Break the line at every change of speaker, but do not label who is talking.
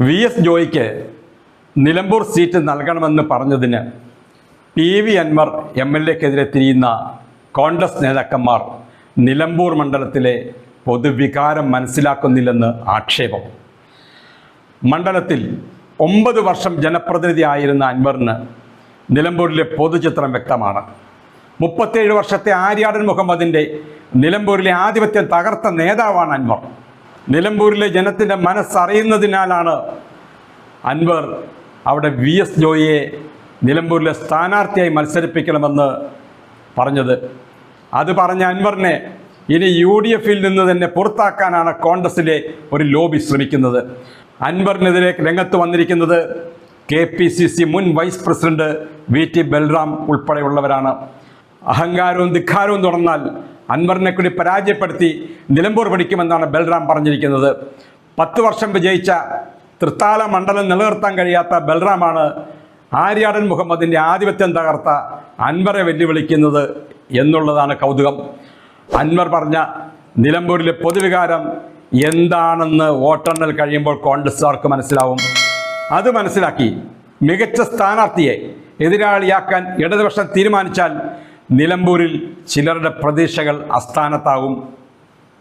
V S ജോയിക്ക് Nilambur seat നൽകണമെന്ന് പറഞ്ഞതിന് P V Anvar M L എക്കെതിരെ തിരിയുന്ന കോൺഗ്രസ് നേതാക്കന്മാർ നിലമ്പൂർ മണ്ഡലത്തിലെ പൊതുവികാരം മനസ്സിലാക്കുന്നില്ലെന്ന് ആക്ഷേപം. മണ്ഡലത്തിൽ ഒമ്പത് വർഷം ജനപ്രതിനിധി ആയിരുന്ന അൻവറിന് നിലമ്പൂരിലെ പൊതുചിത്രം വ്യക്തമാണ്. മുപ്പത്തേഴ് വർഷത്തെ ആര്യാടൻ മുഹമ്മദിന്റെ നിലമ്പൂരിലെ ആധിപത്യം തകർത്ത നേതാവാണ് അൻവർ. നിലമ്പൂരിലെ ജനത്തിന്റെ മനസ്സറിയുന്നതിനാലാണ് അൻവർ അവിടെ വി എസ് ജോയിയെ നിലമ്പൂരിലെ സ്ഥാനാർത്ഥിയായി മത്സരിപ്പിക്കണമെന്ന് പറഞ്ഞത്. അത് പറഞ്ഞ അൻവറിനെ ഇനി യു ഡി എഫിൽ നിന്ന് തന്നെ പുറത്താക്കാനാണ് കോൺഗ്രസിലെ ഒരു ലോബി ശ്രമിക്കുന്നത്. അൻവറിനെതിരെ രംഗത്ത് വന്നിരിക്കുന്നത് കെ പി സി സി മുൻ vice president V T Balram ഉൾപ്പെടെയുള്ളവരാണ്. അഹങ്കാരവും ധിക്കാരവും തുടർന്നാൽ അൻവറിനെ കൂടി പരാജയപ്പെടുത്തി നിലമ്പൂർ പിടിക്കുമെന്നാണ് ബൽറാം പറഞ്ഞിരിക്കുന്നത്. പത്ത് വർഷം വിജയിച്ച തൃത്താല മണ്ഡലം നിലനിർത്താൻ കഴിയാത്ത ബൽറാമാണ് ആര്യാടൻ മുഹമ്മദിന്റെ ആധിപത്യം തകർത്ത അൻവറെ വെല്ലുവിളിക്കുന്നത് എന്നുള്ളതാണ് കൗതുകം. അൻവർ പറഞ്ഞ നിലമ്പൂരിലെ പൊതുവികാരം എന്താണെന്ന് വോട്ടെണ്ണൽ കഴിയുമ്പോൾ കോൺഗ്രസ്സുകാർക്ക് മനസ്സിലാവും. അത് മനസ്സിലാക്കി മികച്ച സ്ഥാനാർത്ഥിയെ എതിരാളിയാക്കാൻ ഇടതുപക്ഷം തീരുമാനിച്ചാൽ നിലമ്പൂരിൽ ചിലരുടെ പ്രതീക്ഷകൾ അസ്ഥാനത്താവും